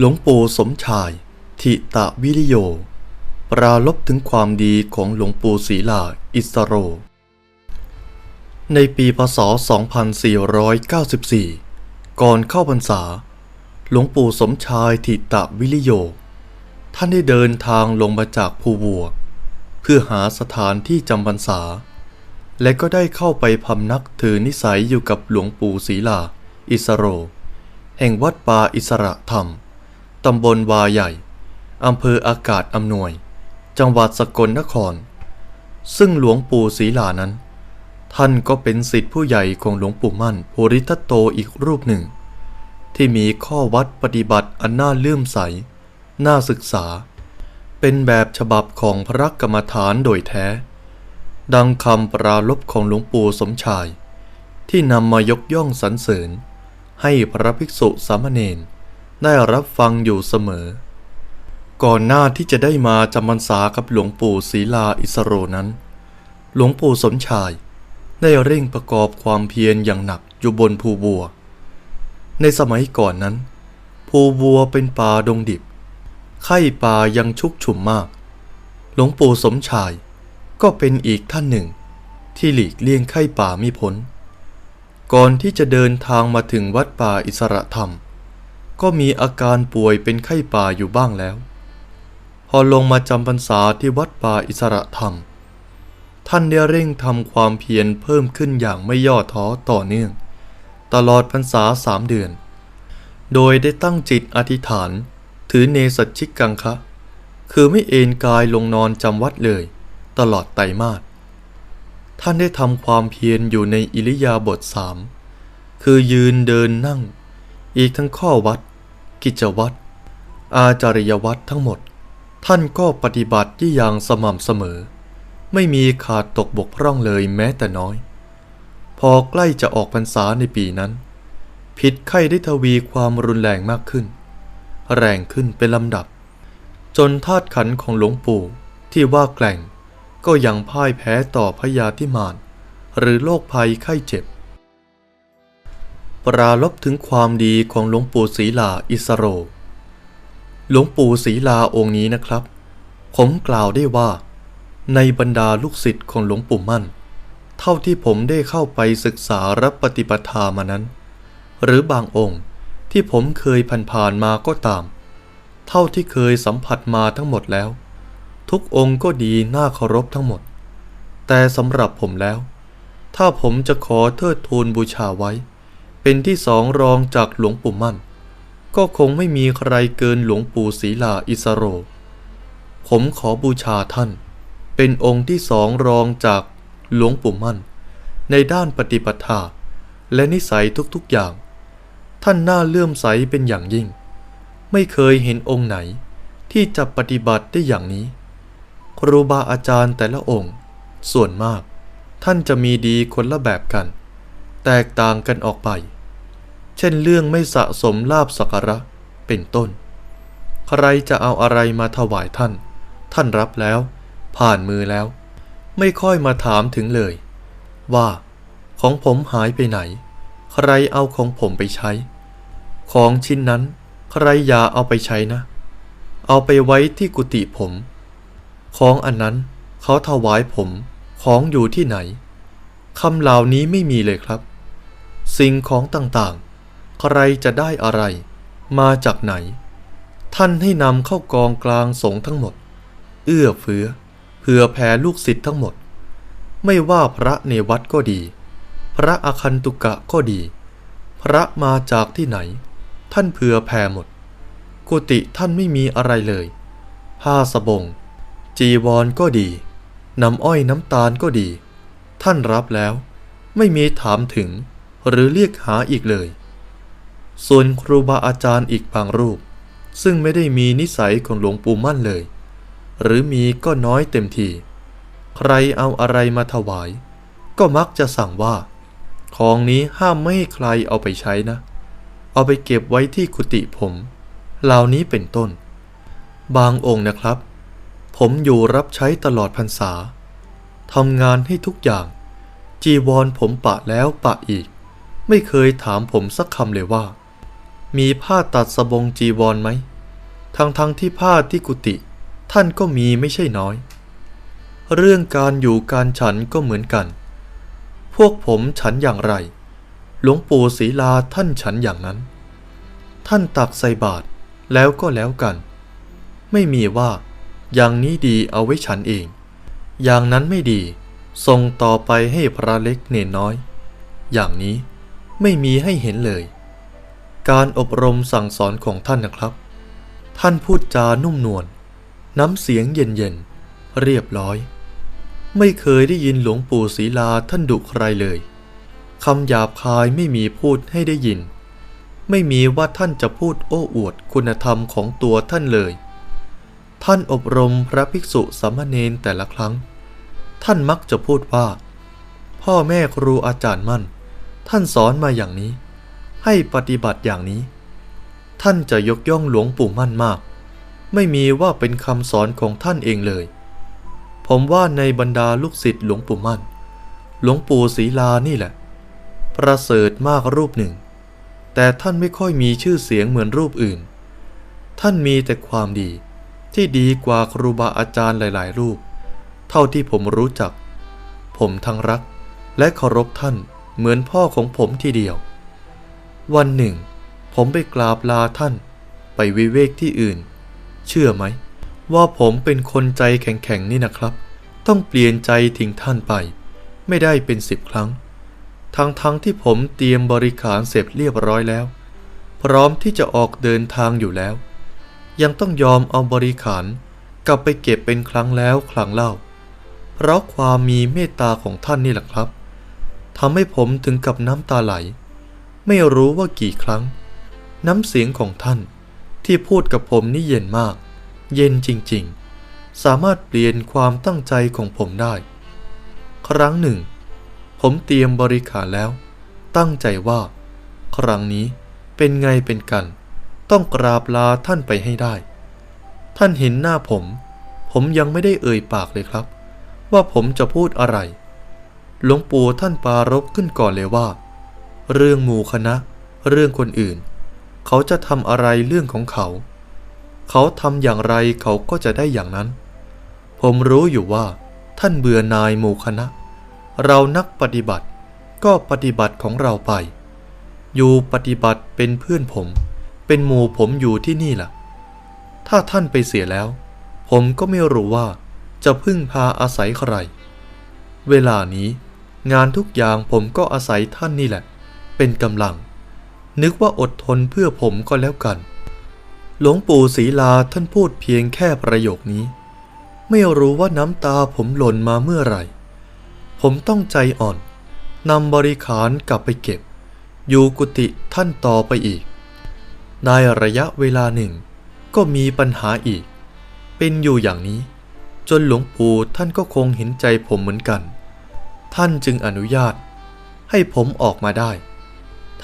หลวงปู่สมชาย ทิตะวิริโย ปราลบถึงความดีของหลวงปู่ศรีลาอิสโร ในปีพศ 2494 ก่อนเข้าพรรษา หลวงปู่สมชายทิตะวิริโย ท่านได้เดินทางลงมาจากภูวัว เพื่อหาสถานที่จำพรรษา และก็ได้เข้าไปพำนักถือนิสัยอยู่กับหลวงปู่ศรีลา อิสโร แห่งวัดป่าอิสระธรรม ตำบลวาใหญ่ อำเภออากาศอำนวย จังหวัดสกลนคร ซึ่งหลวงปู่ศรีลานั้น ท่านก็เป็นสิทธิผู้ใหญ่ของหลวงปู่มั่นภูริทัตโตอีกรูปหนึ่ง ที่มีข้อวัดปฏิบัติอันน่าเลื่อมใส น่าศึกษา เป็นแบบฉบับของพระกรรมฐานโดยแท้ ดังคำปราลบของหลวงปู่สมชาย ที่นำมายกย่องสรรเสริญให้พระภิกษุสามเณร ได้รับฟังอยู่เสมอ ก่อนหน้าที่จะได้มาจำพรรษากับหลวงปู่ศรีลาอิสโรนั้น หลวงปู่สมชาย ได้เร่งประกอบความเพียรอย่างหนักอยู่บนภูบัว ในสมัยก่อนนั้น ภูบัวเป็นป่าดงดิบ ไข้ป่ายังชุกชุมมาก หลวงปู่สมชายก็เป็นอีกท่านหนึ่ง ที่หลีกเลี่ยงไข้ป่าไม่พ้นก่อนที่จะเดินทางมาถึงวัดป่าอิสระธรรม ก็มีอาการป่วยเป็นไข้ป่าอยู่บ้างแล้ว พอลงมาจำพรรษาที่วัดป่าอิสระธรรม ท่านได้เร่งทำความเพียรเพิ่มขึ้นอย่างไม่ย่อท้อต่อเนื่อง ตลอดพรรษาสามเดือน โดยได้ตั้งจิตอธิษฐาน ถือเนสัชชิกังคะ คือไม่เอนกายลงนอนจำวัดเลย ตลอดไตรมาสท่านได้ทำความเพียรอยู่ในอิริยาบถสามคือยืนเดินนั่ง อีกทั้งข้อวัด กิจวัตร อาจาริยวัตรทั้งหมด ท่านก็ปฏิบัติที่อย่างสม่ำเสมอ ไม่มีขาดตกบกพร่องเลยแม้แต่น้อย พอใกล้จะออกพรรษาในปีนั้น พิษไข้ได้ทวีความรุนแรงมากขึ้น แรงขึ้นเป็นลำดับ จนธาตุขันของหลวงปู่ที่ว่าแกล่งก็ยังพ่ายแพ้ต่อพยาธิมารหรือโรคภัยไข้เจ็บ ปราลบถึงความดีของหลวงปู่ศรีลาอิสโร หลวงปู่ศรีลาองค์นี้นะครับ ผมกล่าวได้ว่า ในบรรดาลูกศิษย์ของหลวงปู่มั่น เท่าที่ผมได้เข้าไปศึกษารับปฏิปทามานั้น หรือบางองค์ที่ผมเคยผ่านๆมาก็ตาม เท่าที่เคยสัมผัสมาทั้งหมดแล้ว ทุกองค์ก็ดีน่าเคารพทั้งหมด แต่สำหรับผมแล้ว ถ้าผมจะขอเทิดทูนบูชาไว้ เป็นที่สองรองจากหลวงปู่มั่น ก็คงไม่มีใครเกินหลวงปู่ศรีลาอิสโร ผมขอบูชาท่าน เป็นองค์ที่สองรองจากหลวงปู่มั่น ในด้านปฏิปทา และนิสัยทุกๆอย่าง ท่านน่าเลื่อมใสเป็นอย่างยิ่ง ไม่เคยเห็นองค์ไหนที่จะปฏิบัติได้อย่างนี้ ครูบาอาจารย์แต่ละองค์ ส่วนมาก ท่านจะมีดีคนละแบบกัน แตกต่างกันออกไป เช่นเรื่องไม่สะสมลาบสักระเป็นต้น ใครจะเอาอะไรมาถวายท่าน ท่านรับแล้ว ผ่านมือแล้ว ไม่ค่อยมาถามถึงเลย ว่า ของผมหายไปไหน ใครเอาของผมไปใช้ ของชิ้นนั้น ใครอย่าเอาไปใช้นะ เอาไปไว้ที่กุฏิผม ของอันนั้นเขาถวายผมของอยู่ที่ไหนคำเหล่านี้ไม่มีเลยครับ สิ่งของต่าง ใครจะได้อะไร มาจากไหน ท่านให้นำเข้ากองกลางสงฆ์ทั้งหมด เอื้อเฟื้อเผื่อแผ่ลูกศิษย์ทั้งหมด ไม่ว่าพระในวัดก็ดี พระอาคันตุกะก็ดี พระมาจากที่ไหน ท่านเผื่อแผ่หมด กุฏิท่านไม่มีอะไรเลย ผ้าสบง จีวรก็ดี น้ำอ้อยน้ำตาลก็ดี ท่านรับแล้ว ไม่มีถามถึงหรือเรียกหาอีกเลย ส่วนครูบาอาจารย์อีกบางรูป ซึ่งไม่ได้มีนิสัยของหลวงปู่มั่นเลย หรือมีก็น้อยเต็มที ใครเอาอะไรมาถวาย ก็มักจะสั่งว่า ของนี้ห้ามไม่ให้ใครเอาไปใช้นะ เอาไปเก็บไว้ที่กุฏิผม เหล่านี้เป็นต้น บางองค์นะครับ ผมอยู่รับใช้ตลอดพรรษาทำงานให้ทุกอย่าง จีวรผมปะแล้วปะอีก ไม่เคยถามผมสักคำเลยว่า มีผ้าตัดสบงจีวรไหม ทั้งทั้งที่ผ้าที่กุฏิท่านก็มีไม่ใช่น้อย เรื่องการอยู่การฉันก็เหมือนกัน พวกผมฉันอย่างไร หลวงปู่ศรีลาท่านฉันอย่างนั้น ท่านตักใส่บาตรแล้วก็แล้วกัน ไม่มีว่า อย่างนี้ดีเอาไว้ฉันเอง อย่างนั้นไม่ดี ส่งต่อไปให้พระเล็กเนนน้อย อย่างนี้ไม่มีให้เห็นเลย การอบรมสั่งสอนของท่านนะครับ ท่านพูดจานุ่มนวลน้ำเสียงเย็นๆเรียบร้อย ไม่เคยได้ยินหลวงปู่ศรีลาท่านดุใครเลยคำหยาบคายไม่มีพูดให้ได้ยิน ไม่มีว่าท่านจะพูดโอ้อวดคุณธรรมของตัวท่านเลย ท่านอบรมพระภิกษุสามเณรแต่ละครั้ง ท่านมักจะพูดว่า พ่อแม่ครูอาจารย์มั่น ท่านสอนมาอย่างนี้ ให้ปฏิบัติอย่างนี้ ท่านจะยกย่องหลวงปู่มั่นมาก ไม่มีว่าเป็นคำสอนของท่านเองเลย ผมว่าในบรรดาลูกศิษย์หลวงปู่มั่น หลวงปู่ศรีลานี่แหละ ประเสริฐมากรูปหนึ่ง แต่ท่านไม่ค่อยมีชื่อเสียงเหมือนรูปอื่น ท่านมีแต่ความดีที่ดีกว่าครูบาอาจารย์หลาย ๆ รูป เท่าที่ผมรู้จัก ผมทั้งรักและเคารพท่านเหมือนพ่อของผมทีเดียว วันหนึ่ง ผมไปกราบลาท่าน ไปวิเวกที่อื่น เชื่อไหม ว่าผมเป็นคนใจแข็งๆนี่นะครับ ต้องเปลี่ยนใจทิ้งท่านไป ไม่ได้เป็นสิบครั้ง ทั้งๆทที่ผมเตรียมบริขารเสร็จเรียบร้อยแล้ว พร้อมที่จะออกเดินทางอยู่แล้ว ยังต้องยอมเอาบริขารกลับไปเก็บเป็นครั้งแล้วครั้งเล่า เพราะความมีเมตตาของท่านนี่แหละครับทำให้ผมถึงกับน้ำตาไหล ไม่รู้ว่ากี่ครั้ง น้ำเสียงของท่านที่พูดกับผมนี่เย็นมาก เย็นจริงๆ สามารถเปลี่ยนความตั้งใจของผมได้ ครั้งหนึ่ง ผมเตรียมบริขารแล้ว ตั้งใจว่า ครั้งนี้เป็นไงเป็นกัน ต้องกราบลาท่านไปให้ได้ ท่านเห็นหน้าผม ผมยังไม่ได้เอ่ยปากเลยครับ ว่าผมจะพูดอะไร หลวงปู่ท่านปารบขึ้นก่อนเลยว่า เรื่องหมู่คณะ เรื่องคนอื่น เขาจะทำอะไรเรื่องของเขา เขาทำอย่างไรเขาก็จะได้อย่างนั้น ผมรู้อยู่ว่า ท่านเบื่อนายหมู่คณะ เรานักปฏิบัติก็ปฏิบัติของเราไป อยู่ปฏิบัติเป็นเพื่อนผม เป็นหมู่ผมอยู่ที่นี่ล่ะ ถ้าท่านไปเสียแล้ว ผมก็ไม่รู้ว่าจะพึ่งพาอาศัยใคร เวลานี้งานทุกอย่างผมก็อาศัยท่านนี่แหละ เป็นกำลัง นึกว่าอดทนเพื่อผมก็แล้วกัน หลวงปู่ศรีลาท่านพูดเพียงแค่ประโยคนี้ ไม่รู้ว่าน้ำตาผมหล่นมาเมื่อไหร่ ผมต้องใจอ่อนนำบริขารกลับไปเก็บ อยู่กุฏิท่านต่อไปอีกในระยะเวลาหนึ่ง ก็มีปัญหาอีก เป็นอยู่อย่างนี้ จนหลวงปู่ท่านก็คงเห็นใจผมเหมือนกัน ท่านจึงอนุญาตให้ผมออกมาได้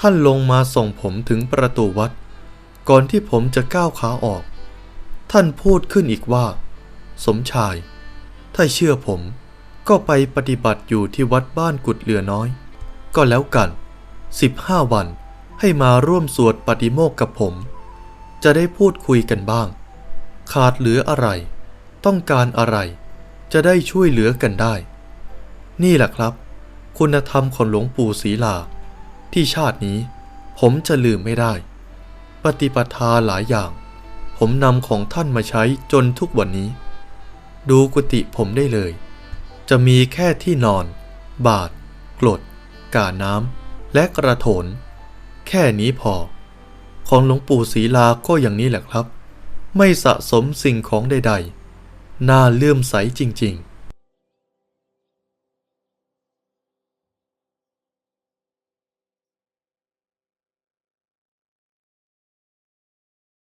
ท่านลงมาส่งผมถึงประตูวัด ก่อนที่ผมจะก้าวขาออก ท่านพูดขึ้นอีกว่า สมชาย ถ้าเชื่อผมก็ไปปฏิบัติอยู่ที่วัดบ้านกุดเหลือน้อย ก็แล้วกัน 15 วันให้มาร่วมสวดปฏิโมกข์กับผม จะได้พูดคุยกันบ้าง ขาดเหลืออะไร ต้องการอะไร จะได้ช่วยเหลือกันได้ นี่แหละครับ คุณธรรมของหลวงปู่ศรีลา ที่ชาตินี้ ผมจะลืมไม่ได้ ปฏิปทาหลายอย่าง ผมนำของท่านมาใช้จนทุกวันนี้ ดูกุฏิผมได้เลย จะมีแค่ที่นอน บาทกรดกาน้ำและกระโถน แค่นี้พอ ของหลวงปู่ศรีลาก็อย่างนี้แหละครับ ไม่สะสมสิ่งของใดๆ น่าเลื่อมใสจริง ๆ